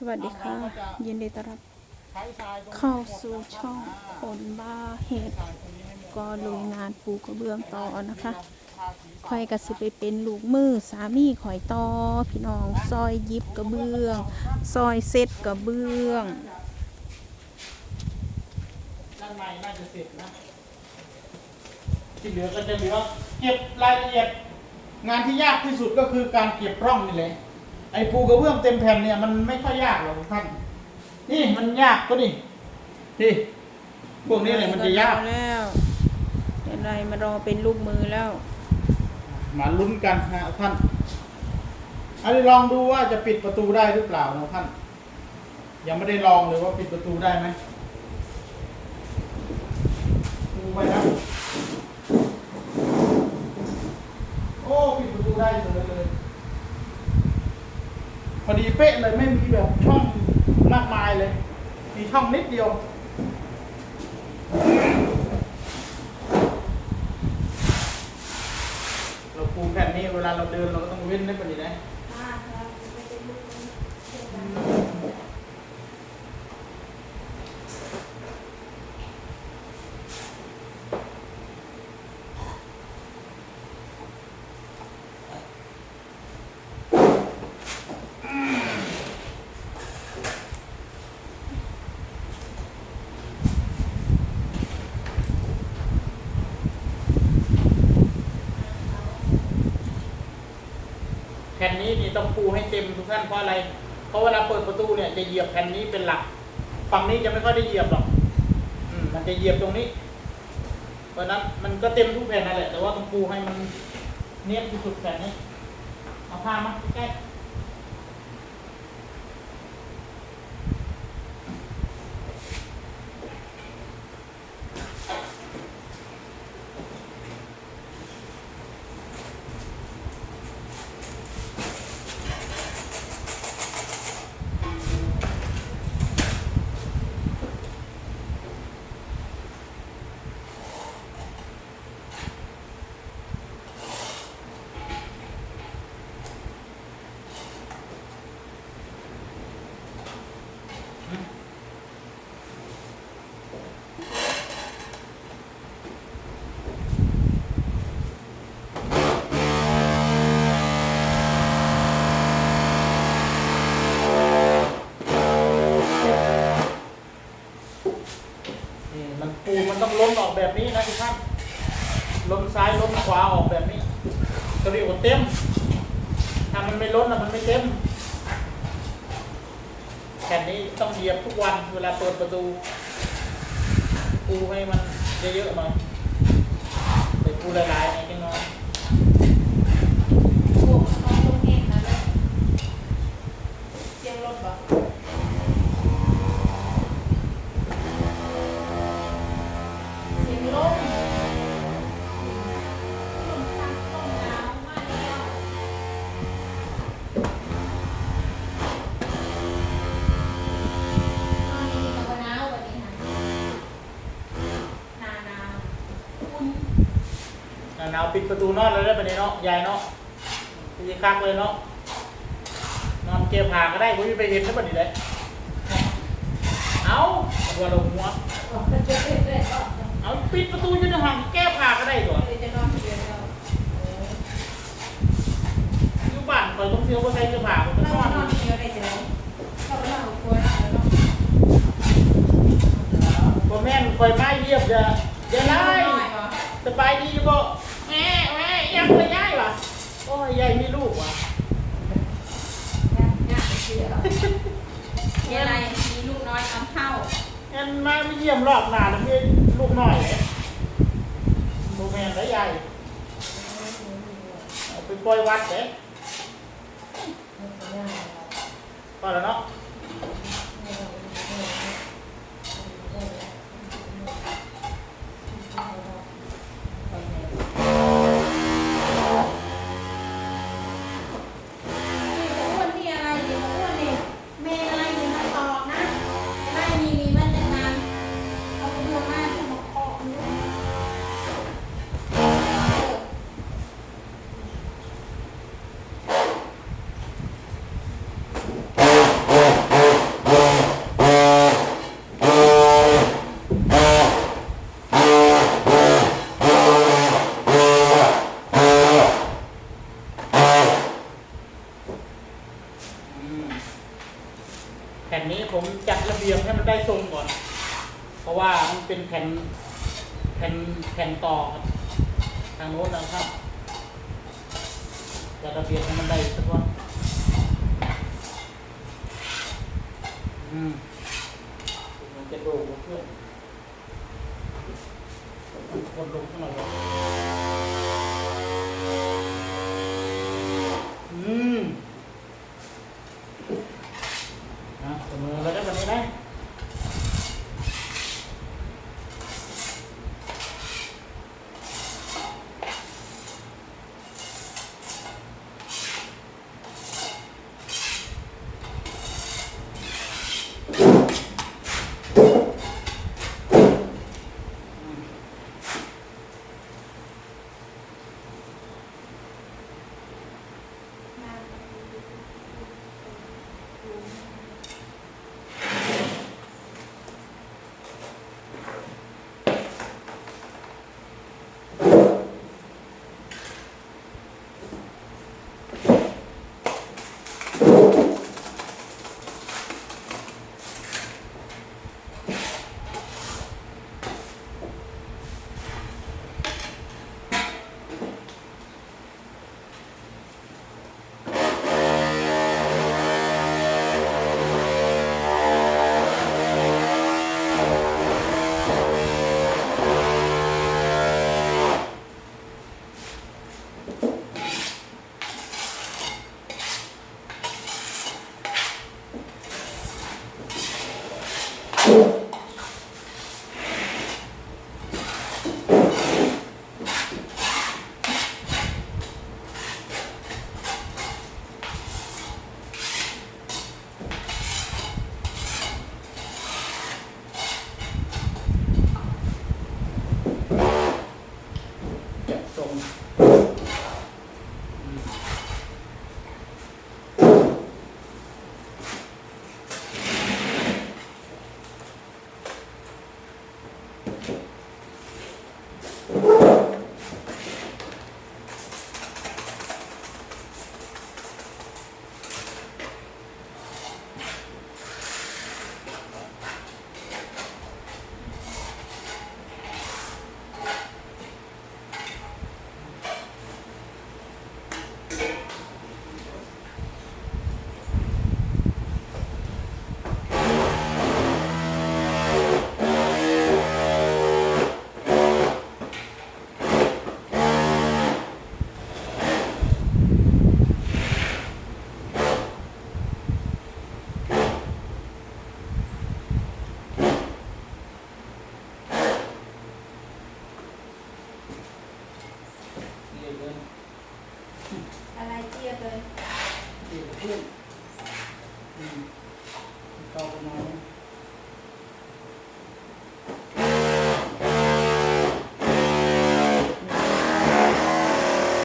สวัสดีค่ะ ยินดีต้อนรับ เข้าสู่ช่องคนบ้าเหตุก็ลุยงานปูกระเบื้องต่อนะคะคอยกระสิไปเป็นลูกมือสามีข่อยต่อพี่น้องซอยยิบกระเบื้อง ซอยเซ็ตกระเบื้องด้านในน่าจะเสร็จนะที่เหลือก็จะเหลือเก็บรายละเอียด งานที่ยากที่สุดก็คือการเก็บร่องนี่แหละ อ้ปูกระเบื้องเต็มแผ่นเนี่ยมันไม่ค่อยยากหรอกท่าน นี่มันยากก็นี่นี่พวกนี้แหละมันจะยาก แล้วเป็นไรมารอเป็นลูกมือแล้ว มาลุ้นกันนะท่าน อันนี้ลองดูว่าจะปิดประตูได้หรือเปล่านะท่าน ยังไม่ได้ลองเลยว่าปิดประตูได้ไหมดูไปนะโอ้ปิดประตูได้เลยเลย พอดีเป๊ะเลยไม่มีแบบช่องมากมายเลย มีช่องนิดเดียวเราปูแผ่นนี้เวลาเราเดินเราก็ต้องเว้นได้ปานนี้นะ ผ่นนี้นี่ต้องปูให้เต็มทุกท่านเพราะอะไร เพราะเวลาเปิดประตูเนี่ยจะเหยียบแผ่นนี้เป็นหลัก ฝั่งนี้จะไม่ค่อยได้เหยียบหรอกอืมมันจะเหยียบตรงนี้ เพราะฉะนั้นมันก็เต็มทุกแผ่นนั่นแหละ แต่ว่าต้องปูให้มันเนียนที่สุดแผ่นนี้เอาผ้ามาใกล้ๆ นี่มันปูมันต้องล้นออกแบบนี้นะทุกท่านล้นซ้ายล้นขวาออกแบบนี้ก็เรียกว่าเต็ม ถ้นไม่ล้นะมันไม่เต็ม แผ่นนี้ต้องเหยียบทุกวันเวลาเปิดประตูปูให้มันเยอะๆหน่อยใส่ปูหลายๆในจังน้อย หนาวปิดประตูนอนเลยได้ปะเนี่ยเนาะยายเนาะพี่คักเลยเนาะนอนเก็บผ้าก็ได้กูไปเห็นได้ปะเนี่ยเลยเอาหัวลงหัวเอาปิดประตูอยู่ในห้องแก้ผ้าก็ได้ตัวอยู่บ้านคอยต้องเสียวก็ใส่เสื้อผ้าผมก็นอนพอแม่นคอยไม้เยียบจะจะไล่สบายดีบ่ แม่แม่ยังเลยยายวะโอ้ยยายมีลูกว่ะอะไร มีลูกน้อยเอาเข้างั้นมาไม่เยี่ยมรอบหน้าแล้วพี่ลูกน้อยเลยลูกแม่นแล้วยายเอาไปปล่อยวัดเด้พอแล้วเนาะ ผมจัดระเบียบให้มันได้ทรงก่อน เพราะว่ามันเป็นแผ่นแผ่นแผ่นต่อครับทางโน้นนะครับจัดระเบียบให้มันได้สักวันอืมมันจะโดดลงเพื่อนคนลงข้างหน่อยวะอืมนะเสมอแล้วได้แบบนี้นะ จั อะไรเจี๊ยบเลยเรียกเพื่อน